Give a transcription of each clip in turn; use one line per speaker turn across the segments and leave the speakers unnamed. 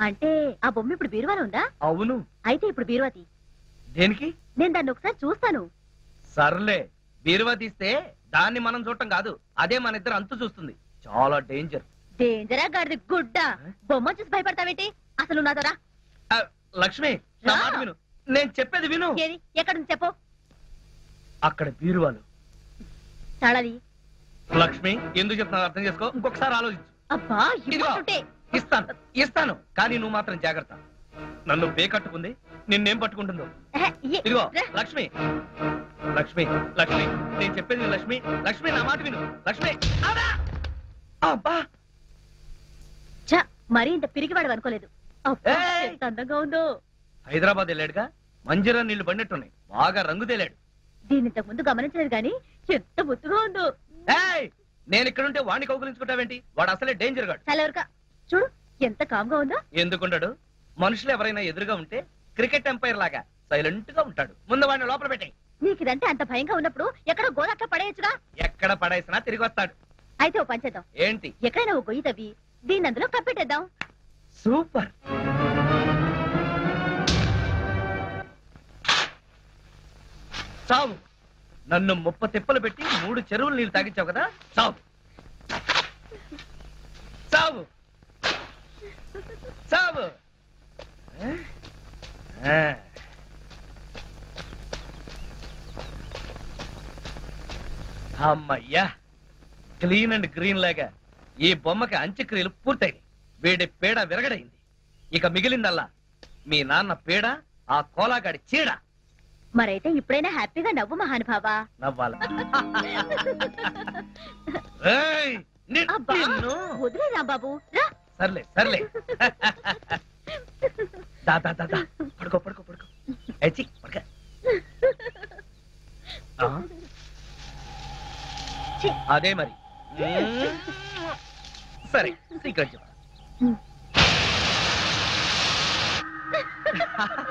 అంటే ఆ బొమ్మ ఇప్పుడు బీరువాలో ఉందా?
అవును.
అయితే ఇప్పుడు బీరువాతి
దేనికి?
నేను దాన్ని ఒకసారి చూస్తాను.
సర్లే బీరువా తీస్తే దాన్ని మనం చూడటం కాదు. అదే మన ఇద్దరు అంతు చూస్తుంది. చాలా డేంజర్.
డేంజరా గాడిది గుడ్డ. బొమ్మ చూసి భయపడతావేంటి? అసలు నువ్వు నాతో రా.
ఆ, లక్ష్మి నా
రా.
మాట విను. నేను చెప్పేది విను.
ఏది? ఎక్కడ ఉంది? చెప్పు.
అక్కడ బీరువాలు.
తాళది
లక్ష్మి ఎందుకు చెప్తున్నా అర్థం చేసుకో. ఇంకొకసారి ఆలోచించు.
అబ్బా
ఇదిగో.
ఇవ్వకుంటే
ఇస్తాను ఇస్తాను. కానీ నువ్వు మాత్రం జాగ్రత్త. నన్ను పే కట్టుకుంది నిన్నేం పట్టుకుంటుందో. ఇదిగో లక్ష్మి. లక్ష్మి లక్ష్మి. నేను చెప్పేది లక్ష్మి. లక్ష్మి నా మాట విను. లక్ష్మి! అబ్బా!
మరీ ఇంత పిరిగివాడు అనుకోలేదు. అందంగా ఉందో.
హైదరాబాద్ వెళ్ళాడుగా మంజీరా నీళ్ళు పడినట్టున్నాయి బాగా రంగు తేలాడు.
దీన్ని ఇంతకు ముందు గమనించలేదు గాని ఎంత ముద్దుగా ఉందో.
ఏయ్! నేను ఇక్కడుంటే వాడిని కౌగులించుకుంటావేంటి? వాడు అసలే డేంజర్ గాడు.
చలవరక చూడు ఎంత కామ్గా ఉందో.
ఎందుకుంటాడు మనుషులు ఎవరైనా ఎదురుగా ఉంటే క్రికెట్ ఎంపైర్ లాగా సైలెంట్గా ఉంటాడు. ముందు వాడిని లోపల పెట్టాయి.
నీకు ఇదంటే అంత భయంగా ఉన్నప్పుడు ఎక్కడ గోదాట్లో పడేయచ్చుగా?
ఎక్కడ పడేసినా తిరిగి వస్తాడు.
అయితే ఓ పంచేద్దాం
ఏంటి?
ఎక్కడైనా ఓ గొయ్యి తవ్వి దీన్ని అందులో కప్పెట్టేద్దాం.
సూపర్. చావు. నన్ను ముప్ప తిప్పలు పెట్టి మూడు చెరువులు నీళ్ళు తాగించావు కదా? చావు చావు ఆ? ఆ. అమ్మయ్యా క్లీన్ అండ్ గ్రీన్ లాగా ఈ బొమ్మకి అంత్యక్రియలు పూర్తయినాయి. వీడి పేడ విరగడైంది. ఇక మిగిలిందల్లా మీ నాన్న పేడ ఆ కోలాగాడి చీడ.
మరైతే ఇప్పుడైనా హ్యాపీగా నవ్వు మహానుభావా.
నవ్వాల? ఏయ్, ని-
అబ్బా
నిన్ను.
వదిలే రాంబాబు రా.
సర్లే సర్లే. దా దా దా దా. పడుకో పడుకో పడుకో ఏచి పడుక. అదే మరి. సరే సీక్రెట్ చెప్పు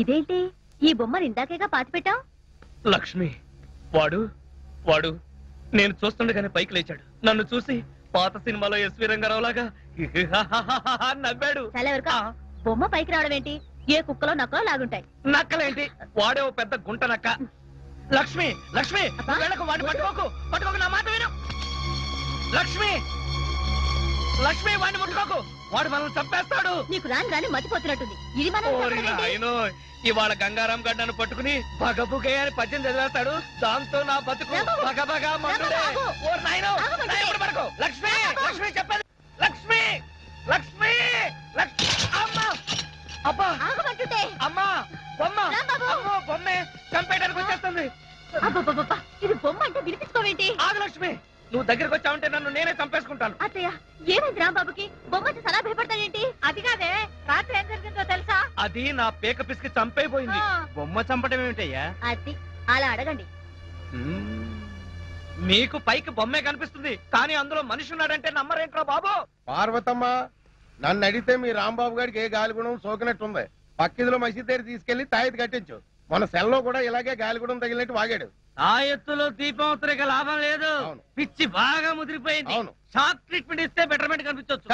ఇదేంటి? ఈ బొమ్మను ఇందాకేగా పాతి పెట్టాం
లక్ష్మి వాడు వాడు. నేను చూస్తుండగానే పైకి లేచాడు. నన్ను చూసి పాత సినిమాలో ఎస్వి రంగారావు లాగా నవ్వాడు.
చాలా వరకు
ఆ,
బొమ్మ పైకి రావడం ఏంటి? ఏ కుక్కలో నక్కలో లాగుంటాయి.
నక్కలేంటి? వాడే ఓ పెద్ద గుంట నక్క. లక్ష్మి లక్ష్మి
అబ్బా.
వెళ్ళకు వాడిని పట్టుకోకు. పట్టుకోకు నా మాట విను. లక్ష్మి లక్ష్మి వాడిని ముట్టుకోకు. వాడు మనల్ని చంపేస్తాడు.
నీకు రాని రాని మతిపోతున్నట్టుంది. ఇది మనం
ఓరి? నాయనో ఇవాళ గంగారాం గడ్డ నన్ను పట్టుకుని బగబుగే అని పద్యం చదివేస్తాడు. దాంతో నా బతుకు
రాంబాబు,
బగబగ మండుడే
రాంబాబు,
ఓరి నాయనో
ఆగు మంటే.
నా ఎప్పుడు పడుకో లక్ష్మి. లక్ష్మి చెప్పేది. లక్ష్మి లక్ష్మి లక్ష్మి. అమ్మా అబ్బా.
ఆగమంటుంటే
అమ్మా బొమ్మ.
రాంబాబు.
అమ్మో బొమ్మే. చంపేయడానికి వచ్చేస్తుంది.
అబ్బబ్బబ్బబ్బా, ఇది బొమ్మ అంటే వినిపించుకోవేంటి?
ఆగు లక్ష్మి. నువ్వు దగ్గరికి వచ్చావంటే నన్ను నేనే చంపేసుకుంటాను.
అత్తయ్య ఏమైంది రాంబాబుకి? బొమ్మ చూసి అలా భయపడతాడేంటి? అది కాదే రాత్రి ఏం జరిగిందో తెలుసా?
అది నా పేక పిసికి చంపైపోయింది.
ఆ.
బొమ్మ చంపడం ఏమిటయ్యా?
అది అలా అడగండి.
మీకు పైకి బొమ్మే కనిపిస్తుంది కానీ అందులో మనిషి ఉన్నాడంటే నమ్మరేంట్రా బాబు?
పార్వతమ్మ నన్ను అడిగితే మీ రాంబాబు గారికి ఏ గాలిగుణం సోకినట్టుంది? పక్కిదిలో మసీద్ దగ్గర తీసుకెళ్ళి తాయిది కట్టించు. మన సెల్లో కూడా ఇలాగే గాలిగుణం తగిలినట్టు వాగాడు.
ఆ ఎత్తులో దీపం లాభం లేదు. పిచ్చి బాగా ముదిరిపోయింది. షాక్ ట్రీట్మెంట్ ఇస్తే బెటర్మెంట్ కనిపించవచ్చు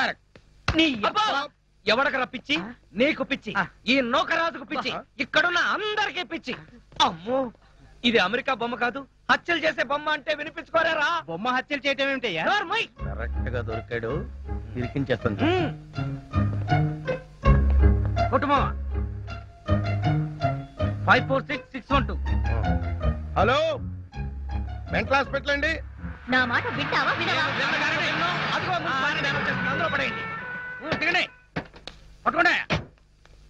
ఎవడకరా పిచ్చి? నీకు పిచ్చి. ఈ నౌకరాజుకు పిచ్చి. ఇక్కడున్న అందరికీ పిచ్చి. అమ్మో! ఇది అమెరికా బొమ్మ కాదు. హత్యలు చేసే బొమ్మ అంటే వినిపించుకోరారా.
బొమ్మ హత్యలు చేయటం ఏమిటయ్యా?
నోర్మోయ్.
కరెక్ట్గా దొరికాడు. ఇరికించేస్తుంది
మ్మ్. కుటుంబం five four six six one two.
Hello? Mental hospital అండి
నా మాట వింటావా వినవా?
అందులో పడేయండి. దిగండి. పట్టుకోండి.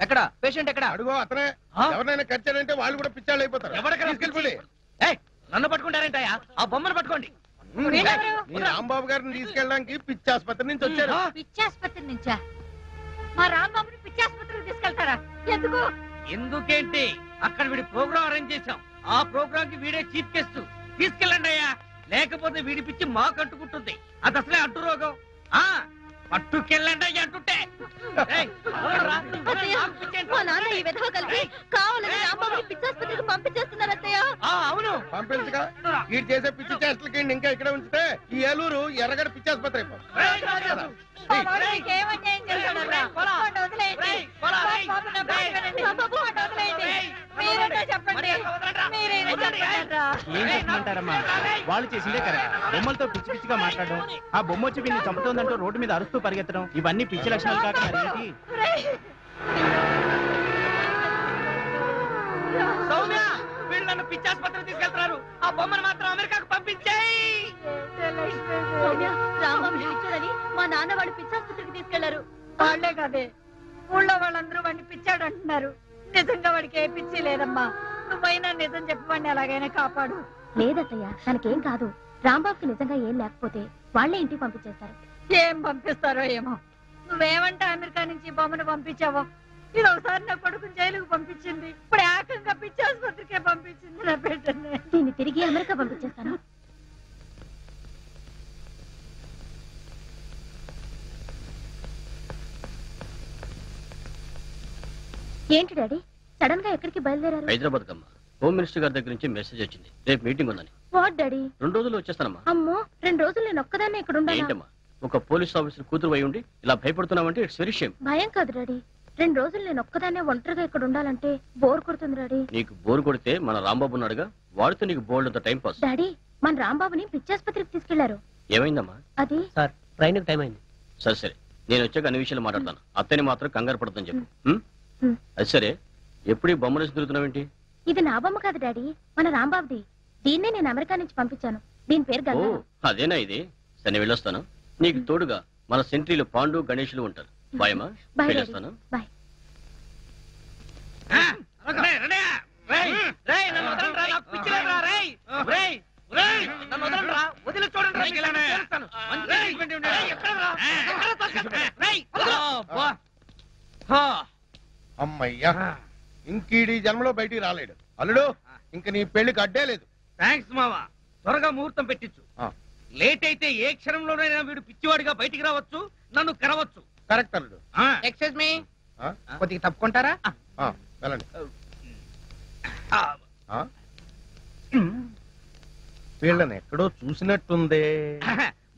ఎక్కడ? పేషెంట్ ఎక్కడ?
అడుగు అతనే? ఎవరినైనా కచ్చాడంటే వాళ్ళు కూడా పిచ్చాళ్ళు అయిపోతారు.
ఎవరికైనా
తీసుకెళ్ళిపోండి
ఏయ్, నన్ను పట్టుకుంటారేంటయ్యా? ఆ బొమ్మను పట్టుకోండి.
రాంబాబు గారిని తీసుకెళ్ళడానికి పిచ్చి ఆసుపత్రి నుంచి వచ్చారు.
ఆ,
పిచ్చాసుపత్రి నుంచా? మా రాంబాబుని పిచ్చాసుపత్రికి తీసుకెళ్తారా? ఎందుకు?
ఎందుకేంటి? అక్కడ వీడి ప్రోగ్రామ్ అరేంజ్ చేశాం. ఆ ప్రోగ్రామ్కి వీడే చీఫ్ గెస్ట్. తీసుకెళ్ళండి అయ్యా. లేకపోతే వీడి పిచ్చి మా కట్టుకుంటుంది అది అసలే అడ్డు రోగం. ఆ పట్టుకెళ్ళండి అయ్యా అంటుంటే. ఏయ్, వదలరా.
అత్తయ్య,
నాకు పిచ్చేంటి?
మా నాన్న ఈ విధవ కలిసి కావాలని రాంబాబుని పిచ్చాసుపత్రికి పంపించేస్తున్నారు అత్తయ్య.
ఆ, అవును.
పంపించగా వీడు చేసే పిచ్చి చేష్టలకి ఇంకా ఇక్కడ ఉంచితే ఈ ఏలూరు ఎర్రగడ పిచ్చి ఆసుపత్రి అయిపోతుంది
రాజు.
మా వాడు నీకేం అన్యాయం చేశాడన్నా? వాడిని వదిలేయండి. మా బాబు నా మాట వినండి. మా బాబు వాడిని వదిలేయండి. మీరేంటో చెప్పండి మీరేంటో చెప్పండి
ఏం చెప్పమంటారమ్మా వాళ్ళు చేసిందే కరెక్ట్. బొమ్మలతో పిచ్చి పిచ్చిగా మాట్లాడడం ఆ బొమ్మ వచ్చి వీళ్ళని చంపుతోందంటూ రోడ్డు మీద అరుస్తూ పరిగెత్తడం ఇవన్నీ పిచ్చి లక్షణాలు కాక మరి ఏంటి?
సౌమ్య వీళ్ళు నన్ను పిచ్చాసుపత్రికి తీసుకెళ్తున్నారు. ఆ బొమ్మను మాత్రం అమెరికాకు పంపించేయి!
సౌమ్య, రాంబాబుని పిచ్చాడని మా నాన్న వాడు పిచ్చాసుపత్రికి తీసుకెళ్ళారు.
వాళ్ళే కాదే ఊళ్ళో వాళ్ళందరూ వాడిని పిచ్చాడు అంటున్నారు. నిజంగా వాడికి ఏ పిచ్చి లేదమ్మా. నువ్వైనా నిజం చెప్పి వాడిని ఎలాగైనా కాపాడు.
లేదత్తయ్య తనకేం కాదు. రాంబాబుకి నిజంగా ఏం లేకపోతే వాళ్ళే ఇంటికి పంపించేస్తారు.
ఏం పంపిస్తారో ఏమో. నువ్వేమంటే అమెరికా నుంచి బొమ్మను పంపించావో? ఇది ఒకసారి నా కొడుకు జైలుకు పంపించింది. ఇప్పుడు ఏకంగా పిచ్చి ఆసుపత్రికే పంపించింది నా బిడ్డని.
దీన్ని తిరిగి అమెరికా పంపించేస్తాను. ఏంటి డాడీ? సడన్గా ఎక్కడికి బయలుదేరారు?
హైదరాబాద్ కమ్మ హోమ్ మినిస్టర్ గారి దగ్గర నుంచి మెసేజ్ వచ్చింది. రేపు మీటింగ్ ఉందని.
వాట్ డాడీ
రెండు రోజులు వచ్చేస్తానమ్మా.
అమ్మో రెండు రోజులు నేను ఒక్కదాన్నే ఇక్కడ ఉండాలా
ఏంటమ్మా? ఒక పోలీస్ ఆఫీసర్ కూతురు అయి ఉండి ఇలా భయపడుతున్నావంటే ఇట్స్ వెరీ షేమ్
భయం కాదు డాడీ రెండు రోజులు నేను ఒక్కదాన్నే ఒంటరిగా ఇక్కడ ఉండాలంటే బోర్ కొడుతుంది డాడీ
నీకు బోరు కొడితే మన రాంబాబు ఉన్నాడుగా వాడితో నీకు బోల్డ్ అంత టైం పాస్
డాడీ మన రాంబాబుని పిచ్చాసుపత్రికి తీసుకెళ్ళారు.
ఏమైందమ్మా?
అది?
సార్ ట్రైన్ టైం అయింది.
సరే సరే. నేను వచ్చాక అన్ని విషయాలు మాట్లాడతాను. అత్తని మాత్రం కంగారు పడతాను చెప్పు. అది సరే. ఎప్పుడు బొమ్మలు తిరుగుతున్నావేంటి?
ఇది నా బొమ్మ కాదు డాడీ. మన రాంబాబుది. దీన్నే నేను అమెరికా నుంచి పంపించాను. దీని పేరు
ఓ
గంగా.
అదేనా ఇది? సరే నేను వెళ్ళొస్తాను. నీకు తోడుగా మన సెంట్రీలు పాండు గణేషులు ఉంటారు. బాయమ్మా
బాయ్
వెళ్ళొస్తాను.
బాయ్.
అమ్మయ్యా. ఇంకీడి జన్మలో బయటికి రాలేడు. అల్లుడు ఇంక నీ పెళ్ళికి అడ్డే లేదు.
థాంక్స్ మావా. త్వరగా ముహూర్తం పెట్టించు.
ఆ.
లేట్ అయితే ఏ క్షణంలోనైనా వీడు పిచ్చివాడిగా బయటికి రావచ్చు నన్ను కరవచ్చు.
కరెక్ట్ అల్లుడు.
ఆ.
Excuse me.
ఆ?
కొద్దిగా తప్పుకుంటారా?
ఆ, వెళ్ళండి? వీళ్ళని ఎక్కడో చూసినట్టుందే.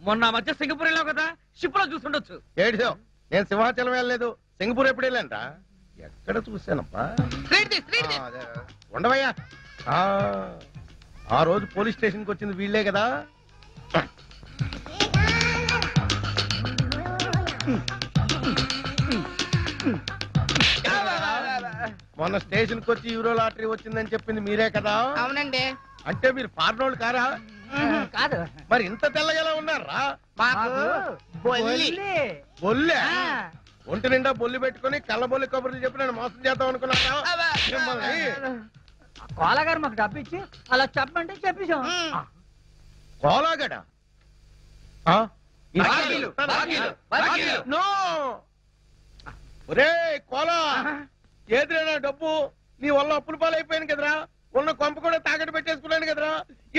మొన్న మధ్య సింగపూర్ వెళ్ళావు కదా షిప్లో చూసుండొచ్చు.
ఏడిసో నేను సింహాచలం వెళ్ళలేదు. సింగపూర్ ఎప్పుడు వెళ్ళానురా? ఎక్కడ చూశానప్పా. ఉండవయ్యా. ఆ, రోజు పోలీస్ స్టేషన్కి వచ్చింది వీళ్ళే కదా. మొన్న స్టేషన్కి వచ్చి యూరో లాటరీ వచ్చిందని చెప్పింది మీరే కదా.
అవునండి.
అంటే మీరు ఫారినోళ్ళు కారా?
కాదు.
మరి ఇంత తెల్లగా ఉన్నారా? బొల్లే. ఒంటి నిండా బొల్లి పెట్టుకుని కళ్ళబొల్లి కబుర్లు చెప్పి నేను మోసం చేద్దాం అనుకున్నాను మిమ్మల్ని?
కోలగారు మాకు డబ్బు ఇచ్చి అలా చెప్పంటే చెప్పేశాం.
కోలాగడ? ఆ? ఈ
బాకీలు, బాకీలు, బాకీలు.
నో! ఒరే కోలా! ఏదిరా డబ్బు నీ వల్ల అప్పుల పాలైపోయాను కదరా? ఉన్న కొంప కూడా తాకట్టు పెట్టేసుకున్నాను కదరా?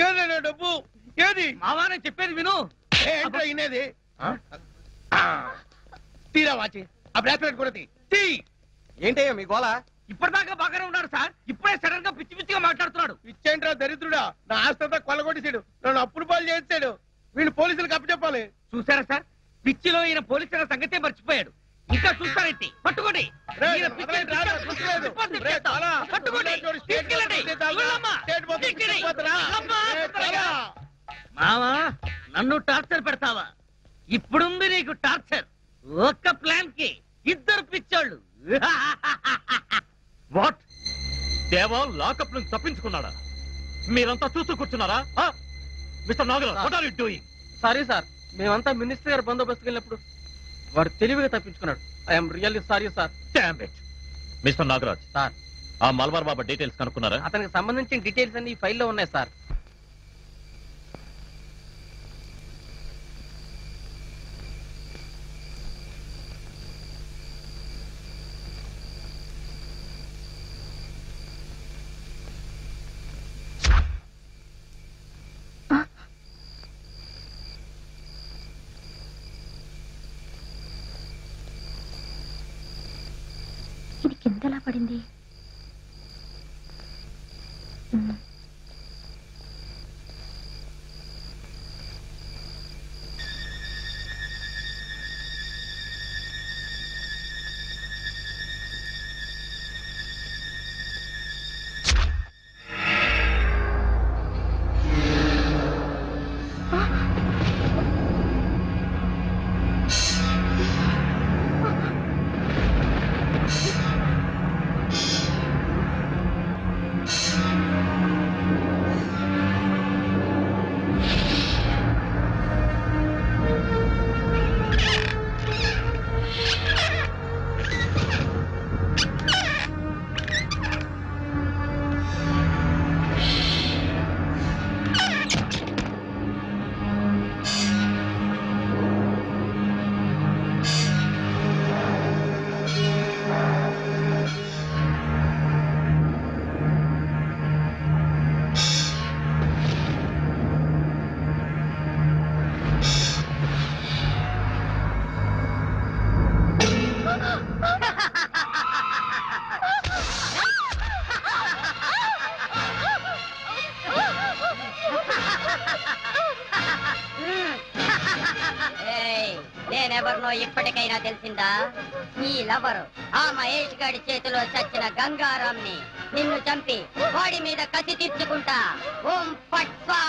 ఏదైనా డబ్బు ఏది?
మావా నేను చెప్పేది విను.
ఏ, ఏంట్రా ఇనేది. తీరా వాచి. ఆ బ్రాస్లెట్ కూడా తీ తీ
ఏంటయ్యా మీ గోళ
ఇప్పటిదాకా బాగానే ఉన్నాడు సార్. ఇప్పుడే సడన్గా పిచ్చి పిచ్చిగా మాట్లాడుతున్నాడు.
ఇచ్చేంట్రా దరిద్రుడా? నా ఆస్తంతా కొల్లగొట్టేశాడు నన్ను అప్పులు పాలు చేసాడు వీళ్ళు పోలీసులకు అప్పచెప్పాలి
చూసారా సార్? పిచ్చిలో ఈయన పోలీసుల సంగతే మర్చిపోయాడు. ఇంకా చూస్తారేంటి? పట్టుకోండి.
రేయ్,
ఈయన పిచ్చి
వదలండి, రారా,
పిచ్చి
గుర్తులేదు.
రిపోర్ట్
రేయ్,
తెప్పిస్తాం.
చాలా.
పట్టుకోండి
చూడు, స్టేట్
తీసుకెళ్ళండి
మొత్తం తీసుకెళ్తా.
వెళ్ళమ్మా.
స్టేట్ మొత్తం
తీసుకెళ్ళి.
తీసుకెళ్ళిపోతారా?
వెళ్ళమ్మా,
రేయ్,
తొందరగా.
చాలా.
మావా నన్ను టార్చర్ పెడతావా ఇప్పుడుంది నీకు టార్చర్ ఒక్క ప్లాన్కి ఇద్దరు పిచ్చోళ్ళు
వాట్ దేవా లాకప్ నుంచి తప్పించుకున్నాడా మీరంతా చూస్తూ కూర్చున్నారా? Mister Nagaraj what are you doing
sorry sir మేమంతా మినిస్టర్ గారి బందోబస్తుకు వెళ్ళినప్పుడు వాడు తెలివిగా తప్పించుకున్నాడు. I'm really sorry sir
mister Nagaraj
sir.
ఆ మల్బార్ బాబా డీటెయిల్స్ కనుక్కున్నారా?
అతనికి సంబంధించిన డీటెయిల్స్ అన్ని ఈ ఫైల్లో ఉన్నాయి సార్
ఇది పడింది?
లవరు. ఆ మహేష్ గడి చేతిలో చచ్చిన గంగారాంని నిన్ను చంపి వాడి మీద కసి తీర్చుకుంటా. ఓం పట్వా